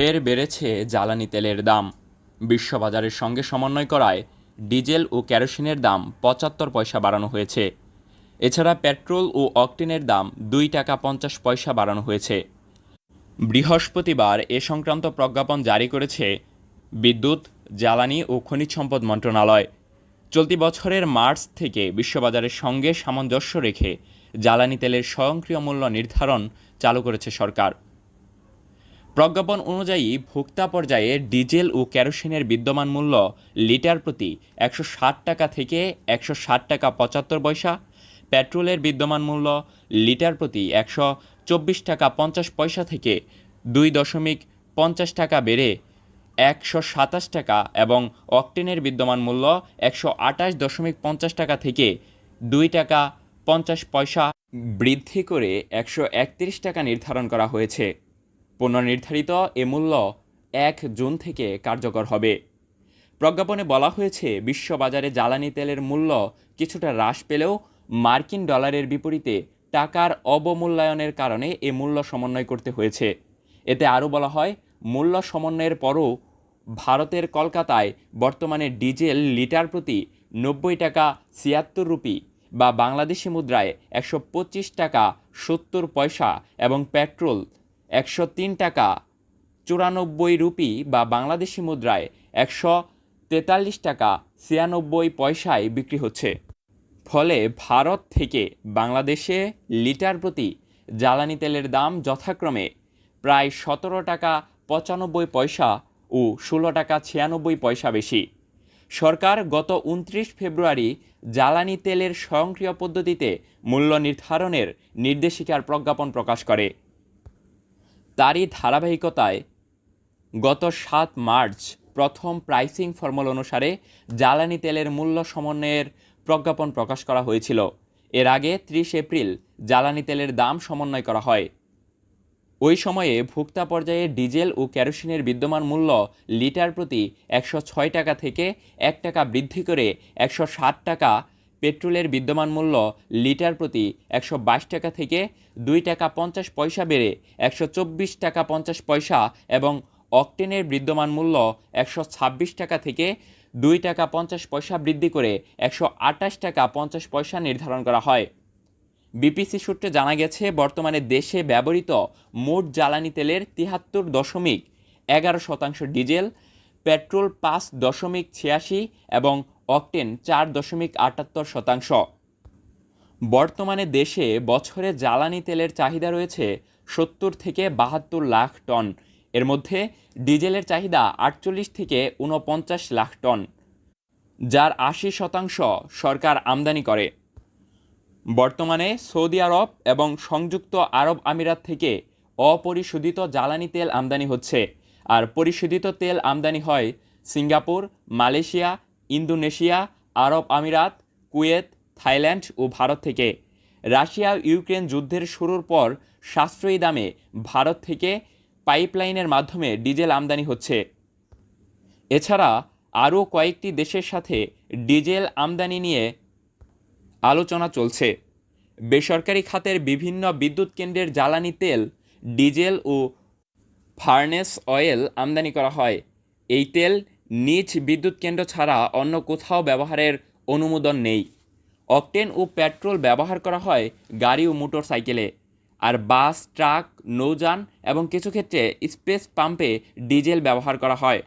ফের বেড়েছে জ্বালানি তেলের দাম। বিশ্ববাজারের সঙ্গে সমন্বয় করায় ডিজেল ও কেরোসিনের দাম পঁচাত্তর পয়সা বাড়ানো হয়েছে। এছাড়া পেট্রোল ও অকটেনের দাম দুই টাকা পঞ্চাশ পয়সা বাড়ানো হয়েছে। বৃহস্পতিবার এ সংক্রান্ত প্রজ্ঞাপন জারি করেছে বিদ্যুৎ, জ্বালানি ও খনিজ সম্পদ মন্ত্রণালয়। চলতি বছরের মার্চ থেকে বিশ্ববাজারের সঙ্গে সামঞ্জস্য রেখে জ্বালানি তেলের স্বয়ংক্রিয় মূল্য নির্ধারণ চালু করেছে সরকার। প্রজ্ঞাপন অনুযায়ী ভোক্তা পর্যায়ে ডিজেল ও কেরোসিনের বিদ্যমান মূল্য লিটার প্রতি একশো ষাট টাকা থেকে একশো ষাট টাকা পঁচাত্তর পয়সা, পেট্রোলের বিদ্যমান মূল্য লিটার প্রতি একশো চব্বিশ টাকা পঞ্চাশ পয়সা থেকে দুই দশমিক পঞ্চাশ টাকা বেড়ে একশো সাতাশ টাকা এবং অকটেনের বিদ্যমান মূল্য একশো আটাশ দশমিক পঞ্চাশ টাকা থেকে দুই টাকা পঞ্চাশ পয়সা বৃদ্ধি করে একশো একত্রিশ টাকা নির্ধারণ করা হয়েছে। পুনর্নির্ধারিত এ মূল্য এক জুন থেকে কার্যকর হবে। প্রজ্ঞাপনে বলা হয়েছে, বিশ্ববাজারে জ্বালানি তেলের মূল্য কিছুটা হ্রাস পেলেও মার্কিন ডলারের বিপরীতে টাকার অবমূল্যায়নের কারণে এ মূল্য সমন্বয় করতে হয়েছে। এতে আরও বলা হয়, মূল্য সমন্বয়ের পরও ভারতের কলকাতায় বর্তমানে ডিজেল লিটার প্রতি নব্বই টাকা ছিয়াত্তর রুপি বা বাংলাদেশি মুদ্রায় একশো পঁচিশ টাকা সত্তর পয়সা এবং পেট্রোল একশো তিন টাকা, চুরানব্বই রুপি বা বাংলাদেশি মুদ্রায় একশো তেতাল্লিশ টাকা, ছিয়ানব্বই পয়সায় বিক্রি হচ্ছে। ফলে ভারত থেকে বাংলাদেশে লিটার প্রতি জ্বালানি তেলের দাম যথাক্রমে প্রায় সতেরো টাকা পঁচানব্বই পয়সা ও ষোলো টাকা ছিয়ানব্বই পয়সা বেশি। সরকার গত উনত্রিশ ফেব্রুয়ারি জ্বালানি তেলের স্বয়ংক্রিয় পদ্ধতিতে মূল্য নির্ধারণের নির্দেশিকার প্রজ্ঞাপন প্রকাশ করে। তারই ধারাবাহিকতায় গত সাত মার্চ প্রথম প্রাইসিং ফর্মুল অনুসারে জ্বালানি তেলের মূল্য সমন্বয়ের প্রজ্ঞাপন প্রকাশ করা হয়েছিল। এর আগে ত্রিশ এপ্রিল জ্বালানি তেলের দাম সমন্বয় করা হয়। ওই সময়ে ভোক্তা পর্যায়ে ডিজেল ও কেরোসিনের বিদ্যমান মূল্য লিটার প্রতি একশো ছয় টাকা থেকে এক টাকা বৃদ্ধি করে একশো ষাট টাকা পেট্রোলের বিদ্যমান মূল্য লিটার প্রতি একশো বাইশ টাকা থেকে দুই টাকা পঞ্চাশ পয়সা বেড়ে একশো চব্বিশ টাকা পঞ্চাশ পয়সা এবং অকটেনের বিদ্যমান মূল্য একশো ছাব্বিশ টাকা থেকে দুই টাকা পঞ্চাশ পয়সা বৃদ্ধি করে একশো আটাশ টাকা পঞ্চাশ পয়সা নির্ধারণ করা হয়। বিপিসি সূত্রে জানা গেছে, বর্তমানে দেশে ব্যবহৃত মোট জ্বালানি তেলের তিহাত্তর দশমিক এগারো শতাংশ ডিজেল, পেট্রোল পাঁচ দশমিক ছিয়াশি এবং অকটেন চার দশমিক আটাত্তর শতাংশ। বর্তমানে দেশে বছরে জ্বালানি তেলের চাহিদা রয়েছে সত্তর থেকে বাহাত্তর লাখ টন। এর মধ্যে ডিজেলের চাহিদা আটচল্লিশ থেকে ঊনপঞ্চাশ লাখ টন, যার আশি শতাংশ সরকার আমদানি করে। বর্তমানে সৌদি আরব এবং সংযুক্ত আরব আমিরাত থেকে অপরিশোধিত জ্বালানি তেল আমদানি হচ্ছে, আর পরিশোধিত তেল আমদানি হয় সিঙ্গাপুর, মালয়েশিয়া ইন্দোনেশিয়া, আরব আমিরাত, কুয়েত, থাইল্যান্ড ও ভারত থেকে। রাশিয়া ইউক্রেন যুদ্ধের শুরুর পর সাশ্রয়ী দামে ভারত থেকে পাইপলাইনের মাধ্যমে ডিজেল আমদানি হচ্ছে। এছাড়া আরও কয়েকটি দেশের সাথে ডিজেল আমদানি নিয়ে আলোচনা চলছে। বেসরকারি খাতের বিভিন্ন বিদ্যুৎ কেন্দ্রের জ্বালানি তেল, ডিজেল ও ফার্নেস অয়েল আমদানি করা হয়। এই তেল নিজ বিদ্যুৎ কেন্দ্র ছাড়া অন্য কোথাও ব্যবহারের অনুমোদন নেই। অকটেন ও পেট্রোল ব্যবহার করা হয় গাড়ি ও মোটর সাইকেলে আর বাস, ট্রাক, নৌযান এবং কিছু ক্ষেত্রে স্পেস পাম্পে ডিজেল ব্যবহার করা হয়।